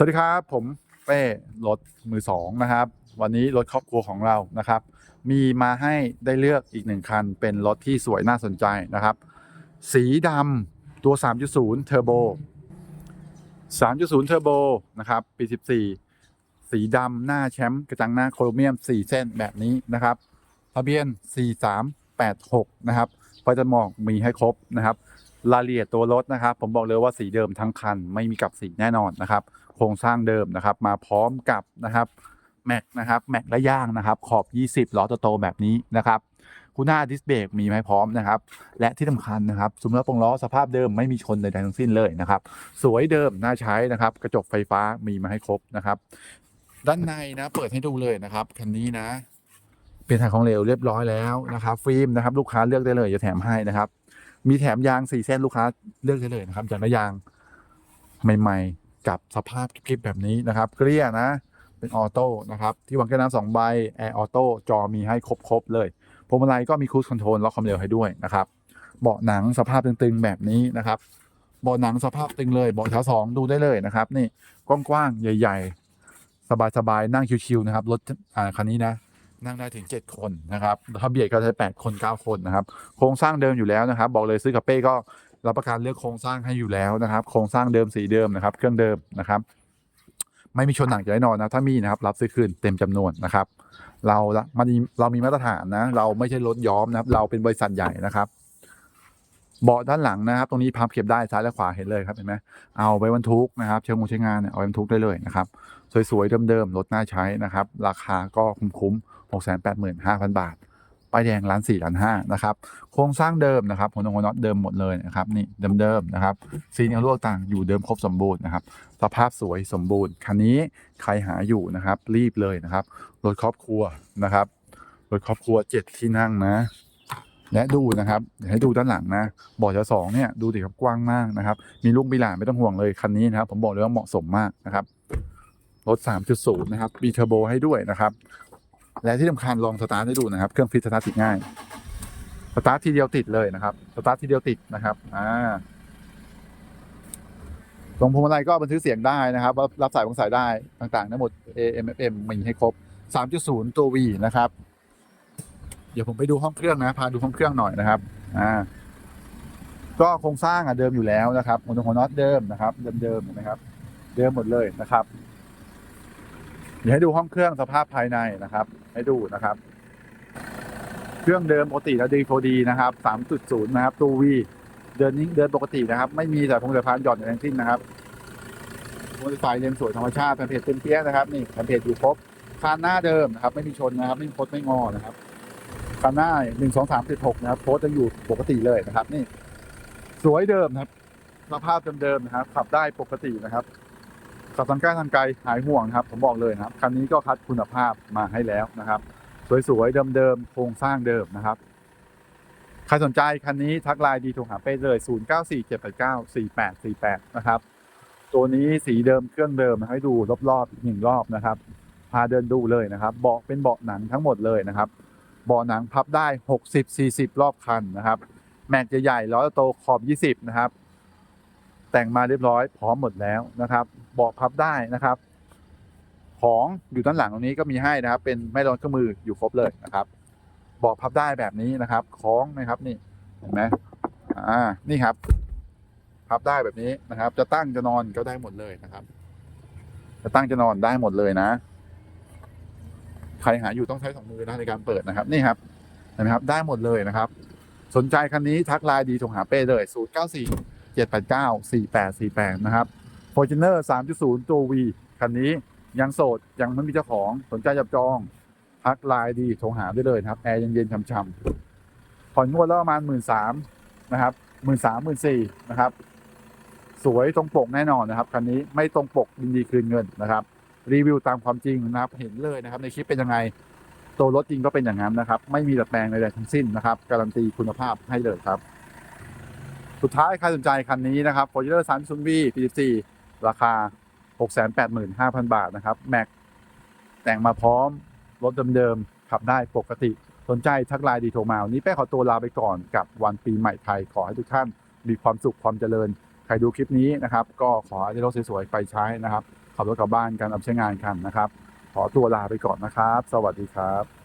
สวัสดีครับ ผมเป้รถมือสองนะครับ วันนี้รถครอบครัวของเรานะครับ มีมาให้ได้เลือกอีกหนึ่งคัน เป็นรถที่สวยน่าสนใจนะครับ สีดำตัว 3.0 เทอร์โบ 3.0 เทอร์โบนะครับปี 14 สีดำหน้าแชมป์กระจังหน้าโครเมียม 4 เส้นแบบนี้นะครับทะเบียน 4386 นะครับไฟจะมองมีให้ครบนะครับ รายละเอียดตัวรถนะครับ ผมบอกเลยว่าสีเดิมทั้งคันไม่มีกลับสีแน่นอนนะครับ โครงสร้างเดิมนะครับ มาพร้อมกับนะครับแม็กนะครับแม็กและย่างนะครับ ขอบ 20ล้อโตๆแบบนี้นะครับคูหน้าดิสเบรกมีมาให้พร้อมนะครับ และที่สำคัญนะครับซุ้มล้อปรงล้อสภาพเดิมไม่มีชนใดๆทั้งสิ้นเลยนะครับ สวยเดิมน่าใช้นะครับ กระจกไฟฟ้ามีมาให้ครบนะครับ ด้านในนะเปิดให้ดูเลยนะครับคันนี้นะ เป็นทางของเหลวเรียบร้อยแล้วนะครับ ฟิล์มนะครับ ลูกค้าเลือกได้เลยจะแถมให้นะครับ มีแถมยางสี่เส้นลูกค้าเลือกได้เลยนะครับจากน้ายางใหม่ ๆ กับสภาพคลิปแบบนี้นะครับเกลี้ยนะ เป็นออโต้นะครับ ที่วางแก้วน้ำสองใบแอร์ออโต้จอมีให้ครบๆเลยพวงมาลัยก็มีครู i คอนโทรลล็อกความเร็วให้ด้วยนะครับ เบาะหนังสภาพตึงๆแบบนี้นะครับเบาะหนังสภาพตึงเลยเบาะเท้าสองดูได้เลยนะครับ นี่กว้างๆใหญ่ ๆ สบายๆนั่งชิวๆนะครับรถคันนี้นะ นั่งได้ถึง 7 คนนะครับถ้าเบียดก็ใช้8คน 9 คนนะครับ โครงสร้างเดิมอยู่แล้วนะครับ บอกเลยซื้อกับเป้ก็รับประกันเลือกโครงสร้างให้อยู่แล้วนะครับ โครงสร้างเดิมสีเดิมนะครับ เครื่องเดิมนะครับ ไม่มีชนหนักจะได้นอนนะถ้ามีนะครับ รับซื้อคืนเต็มจำนวนนะครับ เราละมันเรามีมาตรฐานนะ เราไม่ใช่รถย้อมนะครับ เราเป็นบริษัทใหญ่นะครับ เบาะด้านหลังนะครับ ตรงนี้พับเก็บได้ซ้ายและขวาเห็นเลยครับเห็นไหมเอาไปบรรทุกนะครับเชิงงใช้งานเนี่ยเอาไปบรรทุกได้เลยนะครับ สวยๆเดิมๆรถน่าใช้นะครับ ราคาก็คุ้มๆ6 8 5 0 0 0บาทป้ายแดงล้านสี่ล้านห้านะครับ โครงสร้างเดิมนะครับหัวน็อตเดิมหมดเลยนะครับนี่เดิมๆนะครับซีเนียรั่วต่างอยู่เดิมครบสมบูรณ์นะครับสภาพสวยสมบูรณ์คันนี้ใครหาอยู่นะครับ รีบเลยนะครับรถครอบครัวนะครับรถครอบครัวเจ็ดที่นั่งนะ และดูนะครับเดี๋ยวให้ดูด้านหลังนะบาะชั้นสองเนี่ยดูดิครับกว้างมากนะครับ มีลูกมีหลานไม่ต้องห่วงเลยคันนี้นะครับ ผมบอกเลยว่าเหมาะสมมากนะครับรถ 3.0 นะครับมีเทอร์โบให้ด้วยนะครับ และที่สำคัญลองสตาร์ทให้ดูนะครับ เครื่องฟิตสตาร์ทติดง่ายสตาร์ททีเดียวติดเลยนะครับสตาร์ททีเดียวติดนะครับอ่าตรงพวงมาลัยก็บันทึกเสียงได้นะครับ รับสายวางสายได้ต่างๆทั้งหมด AM FM มีให้ครบ 3.0 ตัว V นะครับ ดี๋ยวผมไปดูห้องเครื่องนะพาดูห้องเครื่องหน่อยนะครับอ่าก็โครงสร้างอะเดิมอยู่แล้วนะครับหัวน็อตเดิมนะครับ เดิมๆนะครับ เดิมหมดเลยนะครับ เดี๋ยวให้ดูห้องเครื่องสภาพภายในนะครับ ให้ดูนะครับ เครื่องเดิมปกติแล้วดีโฟดีนะครับ3.0นย์นะครับตัว V เดินนิ่งเดินปกตินะครับ ไม่มีแต่พงศพานหย่อนอย่างทั้งสิ้นนะครับมอเตอร์ไซค์ยังสวยธรรมชาติแผ่นเพจเต็มเปี้ยนะครับนี่แผ่นเพจอยู่ครบคานหน้าเดิมนะครับ ไม่มีชนนะครับ ไม่มีคดไม่งอนะครับ คานหน้าหนึ่งสองสามสิบหกนะครับโค้ดจะอยู่ปกติเลยนะครับ นี่ สวยเดิมนะครับสภาพเดิมๆนะครับ ขับได้ปกตินะครับขับทางใกล้ทางไกลหายห่วงนะครับ ผมบอกเลยนะครับคันนี้ก็คัดคุณภาพมาให้แล้วนะครับ สวยๆเดิมๆโครงสร้างเดิมนะครับใครสนใจคันนี้ทักไลน์ดีโทรหาเป้เลย 0947894848 นะครับ ตัวนี้สีเดิมเครื่องเดิมให้ดูรอบๆอีกหนึ่งรอบนะครับ พาเดินดูเลยนะครับ เบาะเป็นเบาะหนังทั้งหมดเลยนะครับ บาะหนังพับได้ 60-40 รอบคันนะครับ แม็กจะใหญ่ล้อโตขอบ 20 นะครับ แต่งมาเรียบร้อยพร้อมหมดแล้วนะครับเบาะพับได้นะครับ ของอยู่ด้านหลังตรงนี้ก็มีให้นะครับ เป็นไม่ร้อนเครื่องมืออยู่ครบเลยนะครับเบาะพับได้แบบนี้นะครับคล้องนะครับนี่เห็นไหมอ่านี่ครับ พับได้แบบนี้นะครับ จะตั้งจะนอนก็ได้หมดเลยนะครับ จะตั้งจะนอนได้หมดเลยนะ ใครหาอยู่ต้องใช้สองมือนะในการเปิดนะครับนี่ครับเห็นไหมครับได้หมดเลยนะครับ สนใจคันนี้ทักไลน์ดีโทรหาเป้เลย 0 9 4 7 8 9 4 8 4 8 นะครับ Fortuner 3.0 ตัว V คันนี้ยังโสดยังไม่มีเจ้าของสนใจจับจอง ทักไลน์ดีโทรหาได้เลยนะครับแอร์เย็นๆช่ำๆผ่อนงวดละประมาณหมื่นสามนะครับหมื่นสามหมื่นสี่นะครับ สวยตรงปกแน่นอนนะครับคันนี้ไม่ตรงปกยินดีคืนเงินนะครับ รีวิวตามความจริงนะครับ เห็นเลยนะครับ ในคลิปเป็นยังไง ตัวรถจริงก็เป็นอย่างนั้นนะครับ ไม่มีดัดแปลงใดๆทั้งสิ้นนะครับ การันตีคุณภาพให้เลยครับ สุดท้ายใครสนใจคันนี้นะครับ Fortuner 3 0 V P14 ราคา 685,000 บาทนะครับแม็กแต่งมาพร้อมรถเดิมๆขับได้ปกติสนใจทักไลน์ดีโทรมาวันนี้แป้ขอตัวลาไปก่อนกับวันปีใหม่ไทยขอให้ทุกท่านมีความสุขความเจริญ ใครดูคลิปนี้นะครับ ก็ขอให้ได้รถสวยๆไปใช้นะครับ ขับรถกลับบ้านกันเอาใช้งานกันนะครับ ขอตัวลาไปก่อนนะครับ สวัสดีครับ